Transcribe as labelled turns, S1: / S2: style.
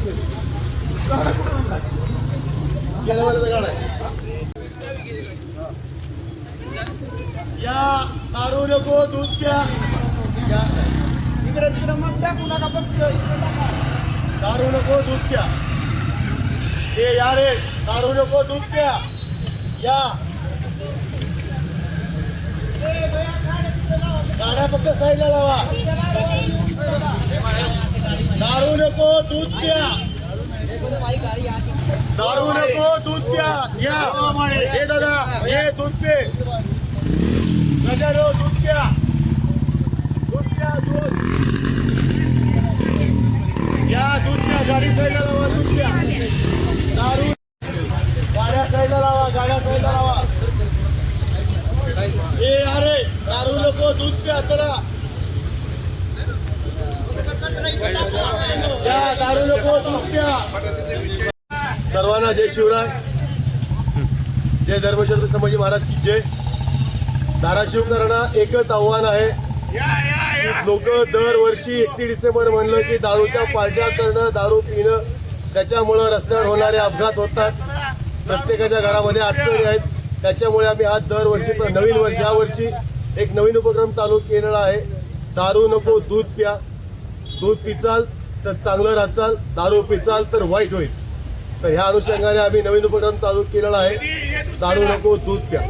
S1: या मारू नको दूध द्या. मग द्या कुणाला फक्त दारू नको दूध द्या. हे या रे दारू नको दूध द्या. या. गाड्या फक्त साईडला लावा. नको दूध प्या. दारू नको दूध प्या. या हे दादा हे दूध पे. गजारो दूध प्या. दूध प्या दूध. या दूध प्या. गाडी साईडला लावा दूध प्या. दारू. गाड्या साईडला लावा गाड्या साईडला लावा. ए अरे दारू नको दूध प्या चला या दारू नको दूध प्या सर्वांना जय शिवराय. जय धर्मशत्र संभाजी महाराज की जय. धाराशिवकरांना एकच आव्हान आहे. की लोक दरवर्षी एकतीस डिसेंबर म्हणलं की दारूच्या पार्ट्या करणं दारू पिणं त्याच्यामुळं रस्त्यावर होणारे अपघात होतात. प्रत्येकाच्या घरामध्ये अडचणी आहेत. त्याच्यामुळे आम्ही आज दरवर्षी नवीन वर्ष यावर्षी एक नवीन उपक्रम चालू केलेला आहे. दारू नको दूध प्या. दूध पिचाल. तर चांगलं राहचाल दारू पिचाल तर वाईट होईल. तर ह्या अनुषंगाने आम्ही नवीन उपक्रम चालू केलेला आहे. दारू नको दूध प्या.